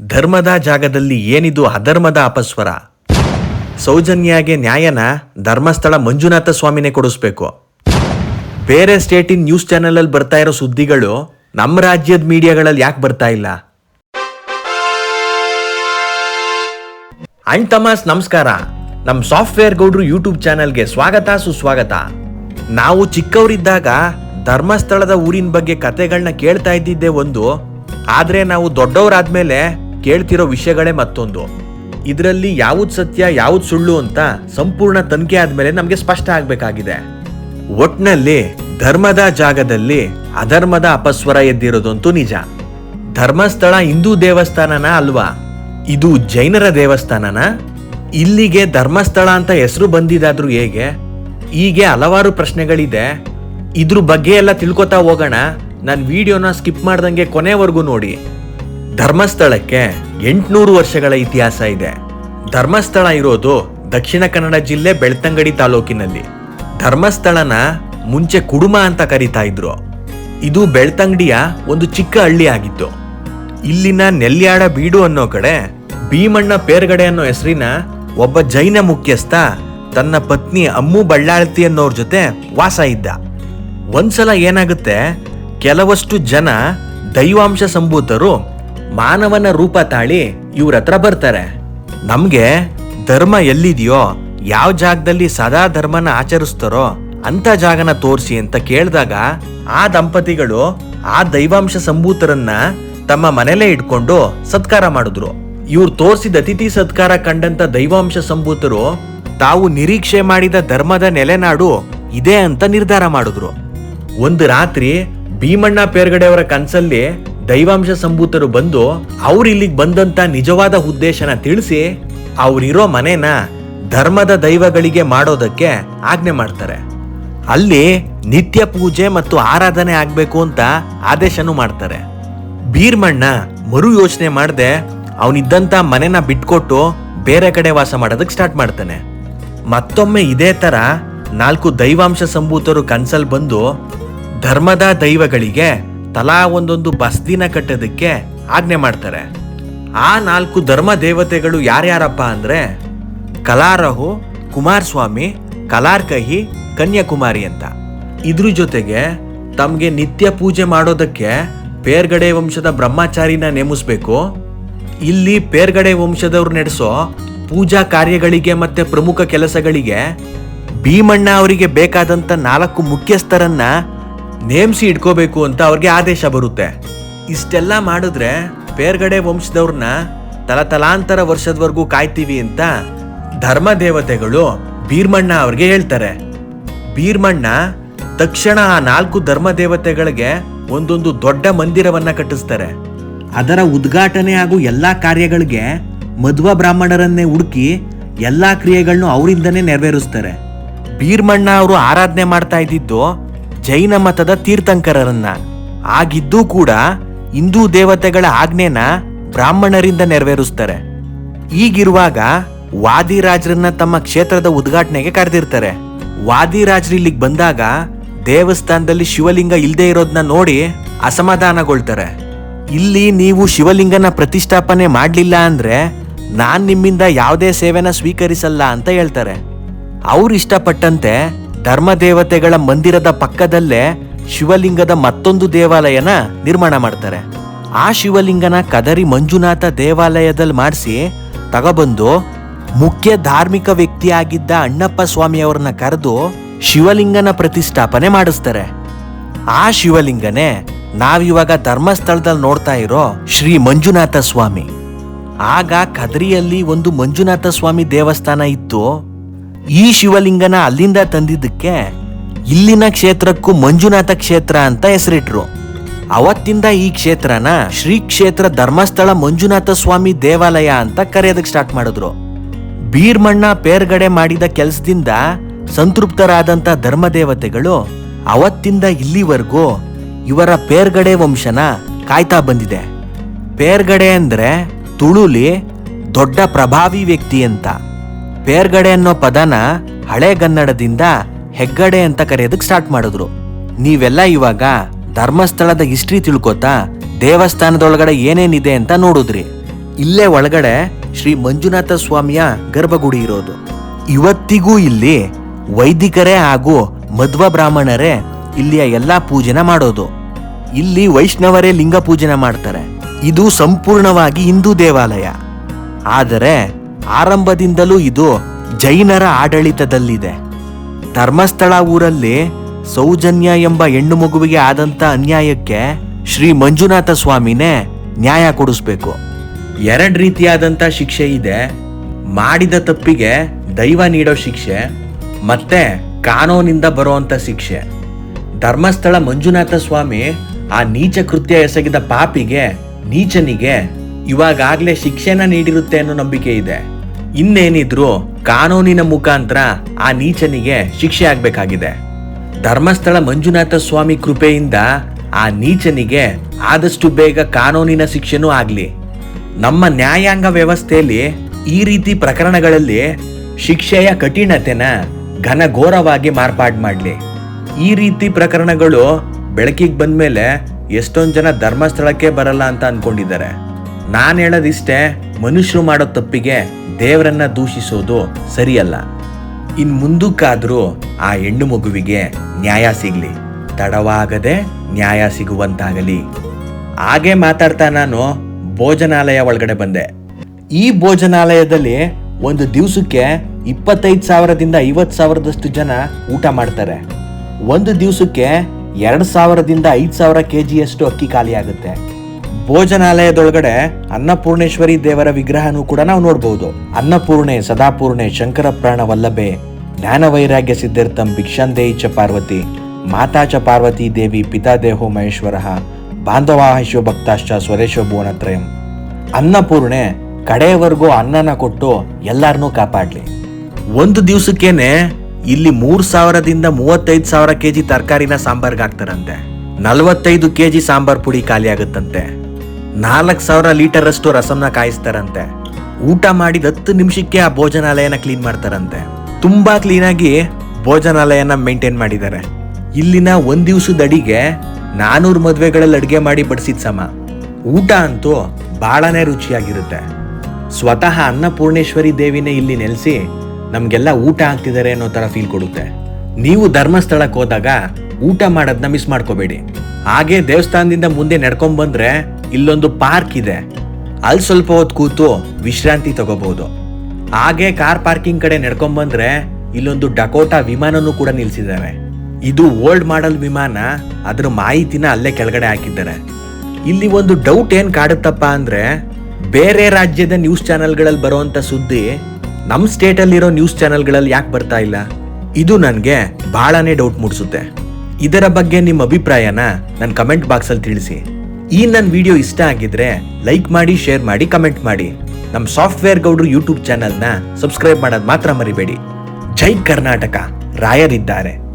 ಧರ್ಮದ ಜಾಗದಲ್ಲಿ ಏನಿದು ಅಧರ್ಮದ ಅಪಸ್ವರ? ಸೌಜನ್ಯಾಗೆ ನ್ಯಾಯನ ಧರ್ಮಸ್ಥಳ ಮಂಜುನಾಥ ಸ್ವಾಮಿನೇ ಕೊಡಿಸ್ಬೇಕು. ಬೇರೆ ಸ್ಟೇಟಿನ ನ್ಯೂಸ್ ಚಾನೆಲಲ್ಲಿ ಬರ್ತಾ ಇರೋ ಸುದ್ದಿಗಳು ನಮ್ಮ ರಾಜ್ಯದ ಮೀಡಿಯಾಗಳಲ್ಲಿ ಯಾಕೆ ಬರ್ತಾ ಇಲ್ಲ? ಅಂಡ್ ತಮಾಸ್ ನಮಸ್ಕಾರ. ನಮ್ಮ ಸಾಫ್ಟ್ವೇರ್ ಗೌಡ್ರು ಯೂಟ್ಯೂಬ್ ಚಾನೆಲ್ಗೆ ಸ್ವಾಗತ, ಸುಸ್ವಾಗತ. ನಾವು ಚಿಕ್ಕವರಿದ್ದಾಗ ಧರ್ಮಸ್ಥಳದ ಊರಿನ ಬಗ್ಗೆ ಕತೆಗಳನ್ನ ಕೇಳ್ತಾ ಇದ್ದಿದ್ದೆ ಒಂದು. ಆದರೆ ನಾವು ದೊಡ್ಡವರಾದ್ಮೇಲೆ ಕೇಳ್ತಿರೋ ವಿಷಯಗಳೇ ಮತ್ತೊಂದು. ಇದರಲ್ಲಿ ಯಾವುದು ಸತ್ಯ, ಯಾವುದು ಸುಳ್ಳು ಅಂತ ಸಂಪೂರ್ಣ ತನಿಖೆ ಆದ್ಮೇಲೆ ನಮಗೆ ಸ್ಪಷ್ಟ ಆಗ್ಬೇಕಾಗಿದೆ. ಒಟ್ನಲ್ಲಿ ಧರ್ಮದ ಜಾಗದಲ್ಲಿ ಅಧರ್ಮದ ಅಪಸ್ವರ ಎದ್ದಿರೋದಂತೂ ನಿಜ. ಧರ್ಮಸ್ಥಳ ಹಿಂದೂ ದೇವಸ್ಥಾನನ ಅಲ್ವಾ? ಇದು ಜೈನರ ದೇವಸ್ಥಾನನ? ಇಲ್ಲಿಗೆ ಧರ್ಮಸ್ಥಳ ಅಂತ ಹೆಸರು ಬಂದಿದಾದ್ರೂ ಹೇಗೆ? ಹೀಗೆ ಹಲವಾರು ಪ್ರಶ್ನೆಗಳಿದೆ. ಇದ್ರ ಬಗ್ಗೆ ಎಲ್ಲ ತಿಳ್ಕೊತಾ ಹೋಗೋಣ. ನಾನು ವಿಡಿಯೋನ ಸ್ಕಿಪ್ ಮಾಡ್ದಂಗೆ ಕೊನೆವರೆಗೂ ನೋಡಿ. ಧರ್ಮಸ್ಥಳಕ್ಕೆ ಎಂಟುನೂರು ವರ್ಷಗಳ ಇತಿಹಾಸ ಇದೆ. ಧರ್ಮಸ್ಥಳ ಇರೋದು ದಕ್ಷಿಣ ಕನ್ನಡ ಜಿಲ್ಲೆ ಬೆಳ್ತಂಗಡಿ ತಾಲೂಕಿನಲ್ಲಿ. ಧರ್ಮಸ್ಥಳನ ಮುಂಚೆ ಕುಡುಮ ಅಂತ ಕರೀತಾ ಇದ್ರು. ಇದು ಬೆಳ್ತಂಗಡಿಯ ಒಂದು ಚಿಕ್ಕ ಹಳ್ಳಿ ಆಗಿತ್ತು. ಇಲ್ಲಿನ ನೆಲ್ಯಾಡ ಬೀಡು ಅನ್ನೋ ಕಡೆ ಭೀಮಣ್ಣ ಪೇರ್ಗಡೆ ಅನ್ನೋ ಹೆಸರಿನ ಒಬ್ಬ ಜೈನ ಮುಖ್ಯಸ್ಥ ತನ್ನ ಪತ್ನಿ ಅಮ್ಮು ಬಳ್ಳಾಳ್ತಿ ಅನ್ನೋರ್ ಜೊತೆ ವಾಸ ಇದ್ದ. ಒಂದ್ಸಲ ಏನಾಗುತ್ತೆ, ಕೆಲವಷ್ಟು ಜನ ದೈವಾಂಶ ಸಂಭೂತರು ಮಾನವನ ರೂಪ ತಾಳಿ ಇವ್ರ ಹತ್ರ ಬರ್ತಾರೆ. ನಮ್ಗೆ ಧರ್ಮ ಎಲ್ಲಿದೆಯೋ, ಯಾವ ಜಾಗದಲ್ಲಿ ಸದಾ ಧರ್ಮನ ಆಚರಿಸ್ತಾರೋ ಅಂತ ಜಾಗನ ತೋರಿಸಿ ಅಂತ ಕೇಳಿದಾಗ ಆ ದಂಪತಿಗಳು ಆ ದೈವಾಂಶ ಸಂಭೂತರನ್ನ ತಮ್ಮ ಮನೇಲೇ ಇಟ್ಕೊಂಡು ಸತ್ಕಾರ ಮಾಡಿದ್ರು. ಇವ್ರು ತೋರಿಸಿದ ಅತಿಥಿ ಸತ್ಕಾರ ಕಂಡಂತ ದೈವಾಂಶ ಸಂಭೂತರು ತಾವು ನಿರೀಕ್ಷೆ ಮಾಡಿದ ಧರ್ಮದ ನೆಲೆನಾಡು ಇದೇ ಅಂತ ನಿರ್ಧಾರ ಮಾಡಿದ್ರು. ಒಂದು ರಾತ್ರಿ ಭೀಮಣ್ಣ ಪೇರ್ಗಡೆಯವರ ಕನ್ಸಲ್ಲಿ ದೈವಾಂಶ ಸಂಭೂತರು ಬಂದು ಅವ್ರು ಇಲ್ಲಿಗೆ ಬಂದಂತ ನಿಜವಾದ ಉದ್ದೇಶನ ತಿಳಿಸಿ ಅವ್ರಿರೋ ಮನೇನ ಧರ್ಮದ ದೈವಗಳಿಗೆ ಮಾಡೋದಕ್ಕೆ ಆಜ್ಞೆ ಮಾಡ್ತಾರೆ. ಅಲ್ಲಿ ನಿತ್ಯ ಪೂಜೆ ಮತ್ತು ಆರಾಧನೆ ಆಗ್ಬೇಕು ಅಂತ ಆದೇಶನೂ ಮಾಡ್ತಾರೆ. ಬೀರ್ಮಣ್ಣ ಮರು ಯೋಚನೆ ಮಾಡದೆ ಅವನಿದ್ದಂತ ಮನೆನ ಬಿಟ್ಕೊಟ್ಟು ಬೇರೆ ಕಡೆ ವಾಸ ಮಾಡೋದಕ್ಕೆ ಸ್ಟಾರ್ಟ್ ಮಾಡ್ತಾನೆ. ಮತ್ತೊಮ್ಮೆ ಇದೇ ತರ ನಾಲ್ಕು ದೈವಾಂಶ ಸಂಭೂತರು ಕನ್ಸಲ್ ಬಂದು ಧರ್ಮದ ದೈವಗಳಿಗೆ ತಲಾ ಒಂದೊಂದು ಬಸ್ದಿನ ಕಟ್ಟೋದಕ್ಕೆ ಆಜ್ಞೆ ಮಾಡ್ತಾರೆ. ಆ ನಾಲ್ಕು ಧರ್ಮ ದೇವತೆಗಳು ಯಾರ್ಯಾರಪ್ಪ ಅಂದ್ರೆ ಕಲಾರಹು, ಕುಮಾರಸ್ವಾಮಿ, ಕಲಾರ್ಕಹಿ, ಕನ್ಯಾಕುಮಾರಿ ಅಂತ. ಇದ್ರ ಜೊತೆಗೆ ತಮಗೆ ನಿತ್ಯ ಪೂಜೆ ಮಾಡೋದಕ್ಕೆ ಪೇರ್ಗಡೆ ವಂಶದ ಬ್ರಹ್ಮಚಾರಿನ ನೇಮಿಸ್ಬೇಕು. ಇಲ್ಲಿ ಪೇರ್ಗಡೆ ವಂಶದವ್ರು ನಡೆಸೋ ಪೂಜಾ ಕಾರ್ಯಗಳಿಗೆ ಮತ್ತೆ ಪ್ರಮುಖ ಕೆಲಸಗಳಿಗೆ ಭೀಮಣ್ಣ ಅವರಿಗೆ ಬೇಕಾದಂತ ನಾಲ್ಕು ಮುಖ್ಯಸ್ಥರನ್ನ ನೇಮಿಸಿ ಇಟ್ಕೋಬೇಕು ಅಂತ ಅವ್ರಿಗೆ ಆದೇಶ ಬರುತ್ತೆ. ಇಷ್ಟೆಲ್ಲ ಮಾಡಿದ್ರೆ ಬೇರ್ಗಡೆ ವಂಶದವ್ರನ್ನ ತಲತಲಾಂತರ ವರ್ಷದವರೆಗೂ ಕಾಯ್ತೀವಿ ಅಂತ ಧರ್ಮ ದೇವತೆಗಳು ಭೀರ್ಮಣ್ಣ ಅವ್ರಿಗೆ ಹೇಳ್ತಾರೆ. ಭೀರ್ಮಣ್ಣ ತಕ್ಷಣ ಆ ನಾಲ್ಕು ಧರ್ಮ ದೇವತೆಗಳಿಗೆ ಒಂದೊಂದು ದೊಡ್ಡ ಮಂದಿರವನ್ನ ಕಟ್ಟಿಸ್ತಾರೆ. ಅದರ ಉದ್ಘಾಟನೆ ಹಾಗೂ ಎಲ್ಲಾ ಕಾರ್ಯಗಳಿಗೆ ಮಧ್ವ ಬ್ರಾಹ್ಮಣರನ್ನೇ ಹುಡುಕಿ ಎಲ್ಲಾ ಕ್ರಿಯೆಗಳನ್ನು ಅವರಿಂದನೇ ನೆರವೇರಿಸ್ತಾರೆ. ಭೀರ್ಮಣ್ಣ ಅವರು ಆರಾಧನೆ ಮಾಡ್ತಾ ಇದ್ದಿದ್ದು ಜೈನ ಮತದ ತೀರ್ಥಂಕರರನ್ನ. ಆಗಿದ್ದೂ ಕೂಡ ಹಿಂದೂ ದೇವತೆಗಳ ಆಜ್ಞೆನ ಬ್ರಾಹ್ಮಣರಿಂದ ನೆರವೇರಿಸ್ತಾರೆ. ಈಗಿರುವಾಗ ವಾದಿರಾಜರನ್ನ ತಮ್ಮ ಕ್ಷೇತ್ರದ ಉದ್ಘಾಟನೆಗೆ ಕರೆದಿರ್ತಾರೆ. ವಾದಿರಾಜರು ಇಲ್ಲಿಗೆ ಬಂದಾಗ ದೇವಸ್ಥಾನದಲ್ಲಿ ಶಿವಲಿಂಗ ಇಲ್ಲದೆ ಇರೋದನ್ನ ನೋಡಿ ಅಸಮಾಧಾನಗೊಳ್ತಾರೆ. ಇಲ್ಲಿ ನೀವು ಶಿವಲಿಂಗನ ಪ್ರತಿಷ್ಠಾಪನೆ ಮಾಡಲಿಲ್ಲ ಅಂದ್ರೆ ನಾನ್ ನಿಮ್ಮಿಂದ ಯಾವುದೇ ಸೇವೆನ ಸ್ವೀಕರಿಸಲ್ಲ ಅಂತ ಹೇಳ್ತಾರೆ. ಅವ್ರು ಇಷ್ಟಪಟ್ಟಂತೆ ಧರ್ಮ ದೇವತೆಗಳ ಮಂದಿರದ ಪಕ್ಕದಲ್ಲೇ ಶಿವಲಿಂಗದ ಮತ್ತೊಂದು ದೇವಾಲಯನ ನಿರ್ಮಾಣ ಮಾಡ್ತಾರೆ. ಆ ಶಿವಲಿಂಗನ ಕದರಿ ಮಂಜುನಾಥ ದೇವಾಲಯದಲ್ಲಿ ಮಾಡಿಸಿ ತಗಬಂದು ಮುಖ್ಯ ಧಾರ್ಮಿಕ ವ್ಯಕ್ತಿಯಾಗಿದ್ದ ಅಣ್ಣಪ್ಪ ಸ್ವಾಮಿ ಅವ್ರನ್ನ ಕರೆದು ಶಿವಲಿಂಗನ ಪ್ರತಿಷ್ಠಾಪನೆ ಮಾಡಿಸ್ತಾರೆ. ಆ ಶಿವಲಿಂಗನೇ ನಾವಿವಾಗ ಧರ್ಮಸ್ಥಳದಲ್ಲಿ ನೋಡ್ತಾ ಇರೋ ಶ್ರೀ ಮಂಜುನಾಥ ಸ್ವಾಮಿ. ಆಗ ಕದರಿಯಲ್ಲಿ ಒಂದು ಮಂಜುನಾಥ ಸ್ವಾಮಿ ದೇವಸ್ಥಾನ ಇತ್ತು. ಈ ಶಿವಲಿಂಗನ ಅಲ್ಲಿಂದ ತಂದಿದ್ದಕ್ಕೆ ಇಲ್ಲಿನ ಕ್ಷೇತ್ರಕ್ಕೂ ಮಂಜುನಾಥ ಕ್ಷೇತ್ರ ಅಂತ ಹೆಸರಿಟ್ರು. ಅವತ್ತಿಂದ ಈ ಕ್ಷೇತ್ರನ ಶ್ರೀ ಕ್ಷೇತ್ರ ಧರ್ಮಸ್ಥಳ ಮಂಜುನಾಥ ಸ್ವಾಮಿ ದೇವಾಲಯ ಅಂತ ಕರೆಯೋದಕ್ಕೆ ಸ್ಟಾರ್ಟ್ ಮಾಡಿದ್ರು. ಬೀರ್ಮಣ್ಣ ಪೇರ್ಗಡೆ ಮಾಡಿದ ಕೆಲಸದಿಂದ ಸಂತೃಪ್ತರಾದಂತ ಧರ್ಮದೇವತೆಗಳು ಅವತ್ತಿಂದ ಇಲ್ಲಿವರೆಗೂ ಇವರ ಪೇರ್ಗಡೆ ವಂಶನ ಕಾಯ್ತಾ ಬಂದಿದೆ. ಪೇರ್ಗಡೆ ಅಂದ್ರೆ ತುಳುಲಿ ದೊಡ್ಡ ಪ್ರಭಾವಿ ವ್ಯಕ್ತಿ ಅಂತ. ಪೇರ್ಗಡೆ ಅನ್ನೋ ಪದನ ಹಳೆಗನ್ನಡದಿಂದ ಹೆಗ್ಗಡೆ ಅಂತ ಕರೆಯೋದಕ್ಕೆ ಸ್ಟಾರ್ಟ್ ಮಾಡಿದ್ರು. ನೀವೆಲ್ಲ ಇವಾಗ ಧರ್ಮಸ್ಥಳದ ಹಿಸ್ಟ್ರಿ ತಿಳ್ಕೊತಾ ದೇವಸ್ಥಾನದೊಳಗಡೆ ಏನೇನಿದೆ ಅಂತ ನೋಡಿದ್ರಿ. ಇಲ್ಲೇ ಒಳಗಡೆ ಶ್ರೀ ಮಂಜುನಾಥ ಸ್ವಾಮಿಯ ಗರ್ಭಗುಡಿ ಇರೋದು. ಇವತ್ತಿಗೂ ಇಲ್ಲಿ ವೈದಿಕರೇ ಹಾಗೂ ಮಧ್ವ ಬ್ರಾಹ್ಮಣರೇ ಇಲ್ಲಿಯ ಎಲ್ಲಾ ಪೂಜೆನ ಮಾಡೋದು. ಇಲ್ಲಿ ವೈಷ್ಣವರೇ ಲಿಂಗ ಪೂಜೆನ ಮಾಡ್ತಾರೆ. ಇದು ಸಂಪೂರ್ಣವಾಗಿ ಹಿಂದೂ ದೇವಾಲಯ. ಆದರೆ ಆರಂಭದಿಂದಲೂ ಇದು ಜೈನರ ಆಡಳಿತದಲ್ಲಿದೆ. ಧರ್ಮಸ್ಥಳ ಊರಲ್ಲಿ ಸೌಜನ್ಯ ಎಂಬ ಹೆಣ್ಣು ಮಗುವಿಗೆ ಆದಂತ ಅನ್ಯಾಯಕ್ಕೆ ಶ್ರೀ ಮಂಜುನಾಥ ಸ್ವಾಮಿನೇ ನ್ಯಾಯ ಕೊಡಿಸ್ಬೇಕು. ಎರಡು ರೀತಿಯಾದಂತ ಶಿಕ್ಷೆ ಇದೆ. ಮಾಡಿದ ತಪ್ಪಿಗೆ ದೈವ ನೀಡೋ ಶಿಕ್ಷೆ, ಮತ್ತೆ ಕಾನೂನಿಂದ ಬರುವಂಥ ಶಿಕ್ಷೆ. ಧರ್ಮಸ್ಥಳ ಮಂಜುನಾಥ ಸ್ವಾಮಿ ಆ ನೀಚ ಕೃತ್ಯ ಎಸಗಿದ ಪಾಪಿಗೆ, ನೀಚನಿಗೆ ಇವಾಗಾಗ್ಲೇ ಶಿಕ್ಷೆನ ನೀಡಿರುತ್ತೆ ಅನ್ನೋ ನಂಬಿಕೆ ಇದೆ. ಇನ್ನೇನಿದ್ರು ಕಾನೂನಿನ ಮುಖಾಂತರ ಆ ನೀಚನಿಗೆ ಶಿಕ್ಷೆ ಆಗ್ಬೇಕಾಗಿದೆ. ಧರ್ಮಸ್ಥಳ ಮಂಜುನಾಥ ಸ್ವಾಮಿ ಕೃಪೆಯಿಂದ ಆ ನೀಚನಿಗೆ ಆದಷ್ಟು ಬೇಗ ಕಾನೂನಿನ ಶಿಕ್ಷೆನೂ ಆಗಲಿ. ನಮ್ಮ ನ್ಯಾಯಾಂಗ ವ್ಯವಸ್ಥೆಯಲ್ಲಿ ಈ ರೀತಿ ಪ್ರಕರಣಗಳಲ್ಲಿ ಶಿಕ್ಷೆಯ ಕಠಿಣತೆನ ಘನಘೋರವಾಗಿ ಮಾರ್ಪಾಡು ಮಾಡಲಿ. ಈ ರೀತಿ ಪ್ರಕರಣಗಳು ಬೆಳಕಿಗೆ ಬಂದ್ಮೇಲೆ ಎಷ್ಟೊಂದು ಜನ ಧರ್ಮಸ್ಥಳಕ್ಕೆ ಬರಲ್ಲ ಅಂತ ಅನ್ಕೊಂಡಿದ್ದಾರೆ. ನಾನು ಹೇಳೋದಿಷ್ಟೇ ಮನುಷ್ಯರು ಮಾಡೋ ತಪ್ಪಿಗೆ ದೇವರನ್ನ ದೂಷಿಸೋದು ಸರಿಯಲ್ಲ. ಇನ್ ಮುಂದಕ್ಕಾದರೂ ಆ ಹೆಣ್ಣು ಮಗುವಿಗೆ ನ್ಯಾಯ ಸಿಗಲಿ. ತಡವಾಗದೆ ನ್ಯಾಯ ಸಿಗುವಂತಾಗಲಿ. ಹಾಗೆ ಮಾತಾಡ್ತಾ ನಾನು ಭೋಜನಾಲಯ ಒಳಗಡೆ ಬಂದೆ. ಈ ಭೋಜನಾಲಯದಲ್ಲಿ ಒಂದು ದಿವಸಕ್ಕೆ ಇಪ್ಪತ್ತೈದು ಸಾವಿರದಿಂದ ಐವತ್ತು ಸಾವಿರದಷ್ಟು ಜನ ಊಟ ಮಾಡ್ತಾರೆ. ಒಂದು ದಿವಸಕ್ಕೆ ಎರಡು ಸಾವಿರದಿಂದ ಐದು ಸಾವಿರ ಕೆ ಜಿಯಷ್ಟು ಅಕ್ಕಿ ಖಾಲಿ ಆಗುತ್ತೆ ಭೋಜನಾಲಯದೊಳಗಡೆ ಅನ್ನಪೂರ್ಣೇಶ್ವರಿ ದೇವರ ವಿಗ್ರಹನೂ ಕೂಡ ನಾವು ನೋಡಬಹುದು ಅನ್ನಪೂರ್ಣೆ, ಸದಾಪೂರ್ಣೆ, ಶಂಕರ ಪ್ರಾಣ ವಲ್ಲಭೆ ಜ್ಞಾನ ವೈರಾಗ್ಯ ಸಿದ್ಧಾರ್ಥಂ ಭಿಕ್ಷಾಂದೇಯಿ ಚ ಪಾರ್ವತಿ, ಮಾತಾ ಚ ಪಾರ್ವತಿ ದೇವಿ, ಪಿತಾ ದೇಹೋ ಮಹೇಶ್ವರ ಬಾಂಧವಾಹಿಶೋ ಭಕ್ತಾಶ್ಚ ಸ್ವದೇಶೋ ಭುವನತ್ರಯಂ ಅನ್ನಪೂರ್ಣೆ ಕಡೆಯವರೆಗೂ ಅನ್ನನ ಕೊಟ್ಟು ಎಲ್ಲಾರನ್ನೂ ಕಾಪಾಡ್ಲಿ. ಒಂದು ದಿವಸಕ್ಕೇನೆ ಇಲ್ಲಿ ಮೂರ್ ಸಾವಿರದಿಂದ ಮೂವತ್ತೈದು ಸಾವಿರ ಕೆಜಿ ತರಕಾರಿನ ಸಾಂಬಾರ್ಗೆ ಹಾಕ್ತಾರಂತೆ ನಲವತ್ತೈದು ಕೆಜಿ ಸಾಂಬಾರ್ ಪುಡಿ ಖಾಲಿ ಆಗುತ್ತಂತೆ ನಾಲ್ಕು ಸಾವಿರ ಲೀಟರ್ ಅಷ್ಟು ರಸಂನ ಕಾಯಿಸ್ತಾರಂತೆ. ಊಟ ಮಾಡಿದ ಹತ್ತು ನಿಮಿಷಕ್ಕೆ ಆ ಭೋಜನಾಲಯನ ಕ್ಲೀನ್ ಮಾಡ್ತಾರಂತೆ. ತುಂಬಾ ಕ್ಲೀನಾಗಿ ಭೋಜನಾಲಯನ ಮೇಂಟೈನ್ ಮಾಡಿದ್ದಾರೆ. ಇಲ್ಲಿನ ಒಂದ್ ದಿವಸದ ಅಡಿಗೆ ನಾನೂರು ಮದುವೆಗಳಲ್ಲಿ ಅಡಿಗೆ ಮಾಡಿ ಬಡಿಸಿದ ಸಮ. ಊಟ ಅಂತೂ ಬಹಳನೇ ರುಚಿಯಾಗಿರುತ್ತೆ. ಸ್ವತಃ ಅನ್ನಪೂರ್ಣೇಶ್ವರಿ ದೇವಿನೇ ಇಲ್ಲಿ ನೆಲೆಸಿ ನಮಗೆಲ್ಲ ಊಟ ಆಗ್ತಿದ್ದಾರೆ ಅನ್ನೋ ತರ ಫೀಲ್ ಕೊಡುತ್ತೆ. ನೀವು ಧರ್ಮಸ್ಥಳಕ್ಕೆ ಹೋದಾಗ ಊಟ ಮಾಡೋದನ್ನ ಮಿಸ್ ಮಾಡ್ಕೋಬೇಡಿ. ಹಾಗೆ ದೇವಸ್ಥಾನದಿಂದ ಮುಂದೆ ನಡ್ಕೊಂಡ್ ಬಂದ್ರೆ ಇಲ್ಲೊಂದು ಪಾರ್ಕ್ ಇದೆ. ಅಲ್ಲಿ ಸ್ವಲ್ಪ ಹೊತ್ತು ಕೂತು ವಿಶ್ರಾಂತಿ ತಗೋಬಹುದು ಹಾಗೆ ಕಾರ್ ಪಾರ್ಕಿಂಗ್ ಕಡೆ ನಡ್ಕೊಂಡ್ ಬಂದ್ರೆ ಇಲ್ಲೊಂದು ಡಕೋಟಾ ವಿಮಾನನೂ ಕೂಡ ನಿಲ್ಸಿದ್ದಾರೆ ಇದು ಓಲ್ಡ್ ಮಾಡೆಲ್ ವಿಮಾನ, ಅದರ ಮಾಹಿತಿನ ಅಲ್ಲೇ ಕೆಳಗಡೆ ಹಾಕಿದ್ದಾರೆ. ಇಲ್ಲಿ ಒಂದು ಡೌಟ್ ಏನ್ ಕಾಡುತ್ತಪ್ಪ ಅಂದ್ರೆ, ಬೇರೆ ರಾಜ್ಯದ ನ್ಯೂಸ್ ಚಾನೆಲ್ಗಳಲ್ಲಿ ಬರುವಂತ ಸುದ್ದಿ ನಮ್ಮ ಸ್ಟೇಟಲ್ಲಿರೋ ನ್ಯೂಸ್ ಚಾನೆಲ್ಗಳಲ್ಲಿ ಯಾಕೆ ಬರ್ತಾ ಇಲ್ಲ? ಇದು ನನಗೆ ಬಹಳನೇ ಡೌಟ್ ಮೂಡಿಸುತ್ತೆ. ಇದರ ಬಗ್ಗೆ ನಿಮ್ಮ ಅಭಿಪ್ರಾಯನ ನನ್ನ ಕಮೆಂಟ್ ಬಾಕ್ಸಲ್ಲಿ ತಿಳಿಸಿ. ಈ ನನ್ನ ವಿಡಿಯೋ ಇಷ್ಟ ಆಗಿದ್ರೆ ಲೈಕ್ ಮಾಡಿ, ಶೇರ್ ಮಾಡಿ, ಕಮೆಂಟ್ ಮಾಡಿ. ನಮ್ಮ ಸಾಫ್ಟ್ವೇರ್ ಗೌಡ್ರು ಯೂಟ್ಯೂಬ್ ಚಾನೆಲ್ನ ಸಬ್ಸ್ಕ್ರೈಬ್ ಮಾಡೋದು ಮಾತ್ರ ಮರಿಬೇಡಿ. ಜೈ ಕರ್ನಾಟಕ. ರಾಯರಿದ್ದಾರೆ.